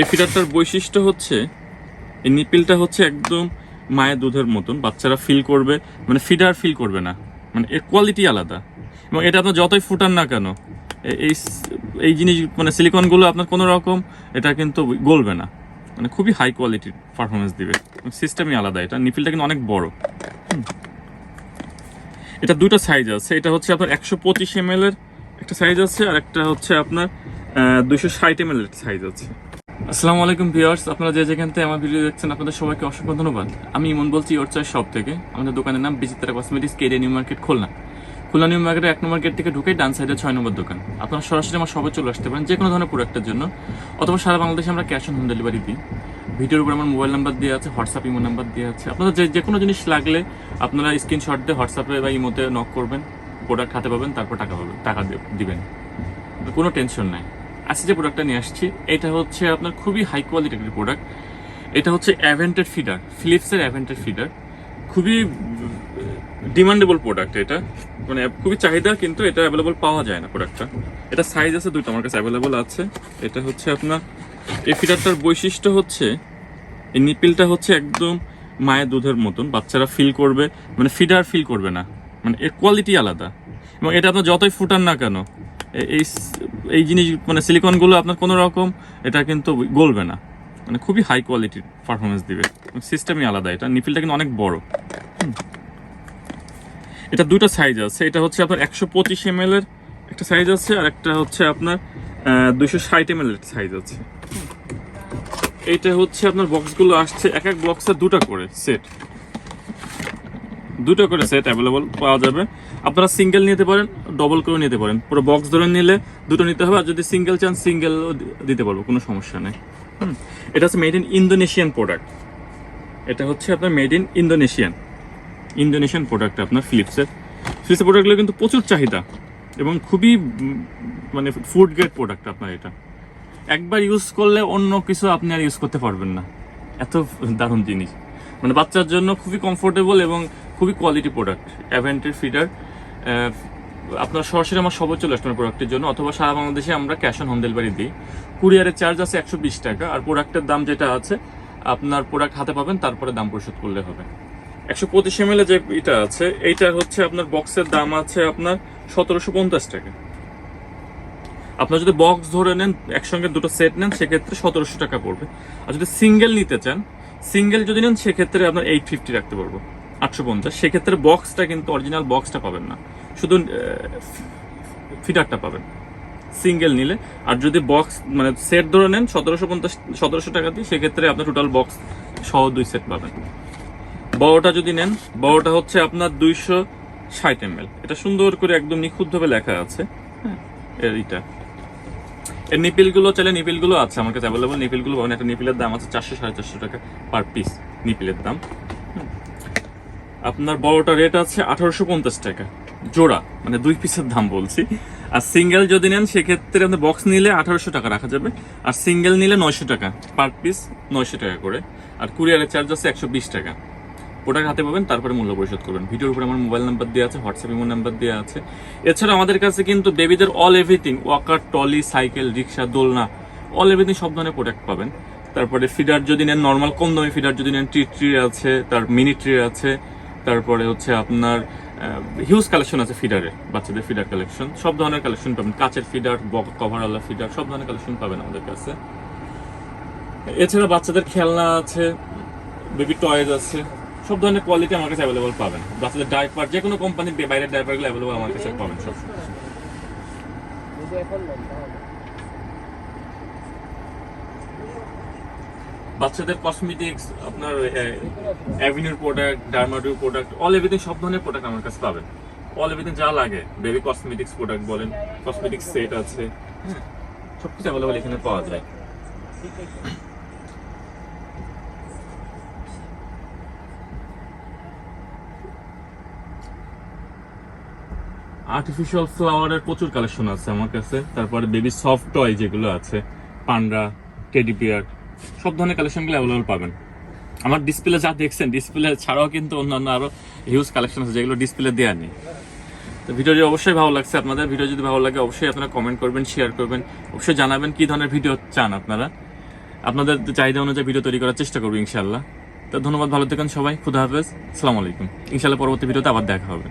এই ফিডারটার বৈশিষ্ট্য হচ্ছে, এই নিপিলটা হচ্ছে একদম মায়ের দুধের মতন। বাচ্চারা ফিল করবে মানে ফিডার ফিল করবে না। মানে এর কোয়ালিটি আলাদা। এবং এটা আপনার যতই ফুটান না কেন এই এই জিনিস মানে সিলিকনগুলো আপনার কোনো রকম, এটা কিন্তু গলবে না। মানে খুবই হাই কোয়ালিটির পারফরমেন্স দিবে। সিস্টেমই আলাদা এটা। নিপিলটা কিন্তু অনেক বড়। এটা দুটো সাইজ আছে। এটা হচ্ছে আপনার একশো পঁচিশ এম একটা সাইজ আছে, আর একটা হচ্ছে আপনার দুশো ষাট এম সাইজ আছে। আসসালামু আলাইকুম ভিউয়ার্স, আপনারা যে যেখান থেকে আমার ভিডিও দেখছেন, আপনাদের সবাইকে অসংখ্য ধন্যবাদ। আমি ইমন বলছি চয়েস শপ থেকে। আমাদের দোকানের নাম Bichitra cosmetics কেডে new market Khulna. Khulna new মার্কেটের এক নম্বর গেট থেকে ঢুকে ডান সাইডে ছয় নম্বর দোকান। আপনারা সরাসরি আমার সবাই চলে আসতে পারেন যে কোনো ধরনের প্রোডাক্টের জন্য, অথবা সারা বাংলাদেশে আমরা ক্যাশ অন হোম ডেলিভারি দিই। ভিডিওর উপর আমার মোবাইল নাম্বার দেওয়া আছে হোয়াটসঅ্যাপ ইমো নাম্বার দেওয়া আছে। আপনাদের যে যে কোনো জিনিস লাগলে আপনারা স্ক্রিনশট দিয়ে হোয়াটসঅ্যাপে বা ইমোতে নক করবেন প্রোডাক্ট হাতে পাবেন, তারপর টাকা পাবেন, টাকা দিবেন। কোনো টেনশন নাই। আজকে যে প্রোডাক্টটা নিয়ে আসছি, এটা হচ্ছে আপনার খুবই হাই কোয়ালিটির একটি প্রোডাক্ট এটা হচ্ছে অ্যাভেন্টেড ফিডার ফিলিপসের অ্যাভেন্টেড ফিডার খুবই ডিমান্ডেবল প্রোডাক্ট এটা। মানে খুবই চাহিদা, কিন্তু এটা অ্যাভেলেবল পাওয়া যায় না প্রোডাক্টটা এটা সাইজ আছে দুটো আমার কাছে অ্যাভেলেবল আছে। এটা হচ্ছে আপনার, এই ফিডারটার বৈশিষ্ট্য হচ্ছে, এই নিপিলটা হচ্ছে একদম মায়ের দুধের মতন। বাচ্চারা ফিল করবে মানে ফিডার ফিল করবে না। মানে এর কোয়ালিটি আলাদা। এবং এটা আপনার যতই ফুটান না কেন এই এই জিনিস মানে সিলিকনগুলো আপনার কোনো রকম এটা কিন্তু গলবে না। মানে খুবই হাই কোয়ালিটির পারফরমেন্স দিবে। সিস্টেমই আলাদা, এটা নিপিলটা কিন্তু অনেক বড়। এটা দুটো সাইজ আছে। এটা হচ্ছে আপনার একশো পঁচিশ এম এর একটা সাইজ আছে আর একটা হচ্ছে আপনার দুশো ষাট এম এর সাইজ আছে। এইটা হচ্ছে আপনার বক্সগুলো আসছে, এক এক বক্সে দুটো করে সেট দুটো করে সেট অ্যাভেলেবল পাওয়া যাবে। আপনারা সিঙ্গেল নিতে পারেন ডবল করে নিতে পারেন। পুরো বক্স ধরে নিলে দুটো নিতে হবে, আর যদি সিঙ্গেল চান সিঙ্গেল দিতে পারব, কোনো সমস্যা নেই। হুম। এটা হচ্ছে মেড ইন ইন্দোনেশিয়ান প্রোডাক্ট এটা হচ্ছে আপনার made in Indonesian Indonesian product আপনার ফিলিপসের ফিলিপসের প্রোডাক্টগুলো কিন্তু প্রচুর চাহিদা, এবং খুবই মানে ফুড গ্রেড প্রোডাক্ট আপনার এটা। একবার ইউজ করলে অন্য কিছু আপনি আর ইউজ করতে পারবেন না। এত দারুণ জিনিস। মানে বাচ্চার জন্য খুবই কমফোর্টেবল এবং খুবই কোয়ালিটি প্রোডাক্ট অ্যাভেন্টের ফিডার আপনার সরাসরি আমার সবাই চলে আসবেন প্রোডাক্টের জন্য, অথবা সারা বাংলাদেশে আমরা ক্যাশ অন হোম ডেলিভারি দিই কুরিয়ারের চার্জ আছে একশো বিশ টাকা, আর প্রোডাক্টের দাম যেটা আছে, আপনার প্রোডাক্ট হাতে পাবেন, তারপরে দাম পরিশোধ করলে হবে। একশো পঁচিশ এম যে এটা আছে, এইটা হচ্ছে আপনার বক্সের দাম আছে আপনার সতেরোশো পঞ্চাশ টাকা। আপনার যদি বক্স ধরে নেন, একসঙ্গে দুটো সেট নেন, সেক্ষেত্রে সতেরোশো টাকা পড়বে। আর যদি সিঙ্গেল নিতে চান সিঙ্গেল যদি নেন, সেক্ষেত্রে আপনার এইট ফিফটি রাখতে পারব। আটশো পঞ্চাশ, সেক্ষেত্রে বক্সটা কিন্তু অরিজিনাল বক্সটা পাবেন না। শুধু ফিটারটা পাবেন। সিঙ্গেল নিলে। আর যদি বক্স মানে সেট ধরে নেন সতেরোশো পঞ্চাশ, সতেরোশো টাকা দিয়ে, সেক্ষেত্রে আপনার টোটাল বক্স সহ দুই সেট পাবেন। বড়টা যদি নেন, বড়টা হচ্ছে আপনার দুইশো ষাট এম এটা সুন্দর করে একদম নিখুঁতভাবে লেখা আছে। হ্যাঁ এইটা এর নিপিলগুলো, চাইলে নিপিলগুলো আছে আমার কাছে অ্যাভেলেবল নিপিলগুলো পাবেন একটা নিপিলের দাম আছে চারশো সাড়ে চারশো টাকা পার পিস নিপিলের দাম। আপনার বড়টা রেট আছে আঠারোশো পঞ্চাশ টাকা। জোড়া মানে দুই পিসের দাম বলছি। আর সিঙ্গেল যদি নেন, সেক্ষেত্রে আপনি বক্স নিলে আঠারোশো টাকা রাখা যাবে। আর সিঙ্গেল নিলে নয়শো টাকা পার পিস নয়শো টাকা করে। আর কুরিয়ারের চার্জ আছে একশো বিশ টাকা। প্রোডাক্ট হাতে পাবেন, তারপরে মূল্য পরিশোধ করবেন। ভিডিওর উপরে আমার মোবাইল নাম্বার দেওয়া আছে হোয়াটসঅ্যাপ ইমো নাম্বার দেওয়া আছে। এছাড়া আমাদের কাছে কিন্তু বেবিদের all everything walker trolley cycle rickshaw দোলনা অল এভরিথিং সব ধরনের প্রোডাক্ট পাবেন। তারপরে ফিডার যদি নেন নর্মাল কম দামি ফিডার যদি নেন ট্রি ট্রি আছে, তার মিনি ট্রি আছে। তারপরে হচ্ছে আপনার হিউজ কালেকশন আছে ফিডারের বাচ্চাদের ফিডার কালেকশন সব ধরনের কালেকশন পাবেন। কাচের ফিডার কভারওয়ালা ফিডার সব ধরনের কালেকশন পাবেন আমাদের কাছে। এছাড়া বাচ্চাদের খেলনা আছে বেবি টয়েজ আছে, সব ধরনের কোয়ালিটি আমার কাছে অ্যাভেলেবল পাবেন। বাচ্চাদের ডাইপার যে কোনো কোম্পানির বাইরের ডাইপারগুলো অ্যাভেলেবল আমার কাছে পাবেন সব। বাচ্চাদের কসমেটিক্স আপনার অ্যাভিনিউর প্রোডাক্ট ডার্মাডুর প্রোডাক্ট অল এভরিথিং সব ধরনের প্রোডাক্ট আমার কাছে পাবেন। অল এভরিথিং যা লাগে বেবি কসমেটিক্স প্রোডাক্ট বলেন কসমেটিক্স সেট আছে। সব কিছু অ্যাভেলেবল এখানে পাওয়া যায়। আর্টিফিশিয়াল ফ্লাওয়ারের প্রচুর কালেকশন আছে আমার কাছে। তারপরে বেবি সফট টয় যেগুলো আছে, পান্ডা টেডি বিয়ার সব ধরনের কালেকশনগুলো অ্যাভেলেবল পাবেন। আমার ডিসপ্লে যা দেখছেন ডিসপ্লে ছাড়াও কিন্তু অন্যান্য আরও হিউজ কালেকশন আছে যেগুলো ডিসপ্লে দেওয়া নেই। তো ভিডিওটি অবশ্যই ভালো লাগছে আপনাদের। ভিডিও যদি ভালো লাগে, অবশ্যই আপনারা কমেন্ট করবেন শেয়ার করবেন, অবশ্যই জানাবেন কি ধরনের ভিডিও চান আপনারা। আপনাদের চাহিদা অনুযায়ী ভিডিও তৈরি করার চেষ্টা করব ইনশাল্লাহ তো ধন্যবাদ, ভালো থাকেন সবাই, খুদা হাফেজ, আসসালামু আলাইকুম। ইনশাল্লাহ পরবর্তী ভিডিওতে আবার দেখা হবে।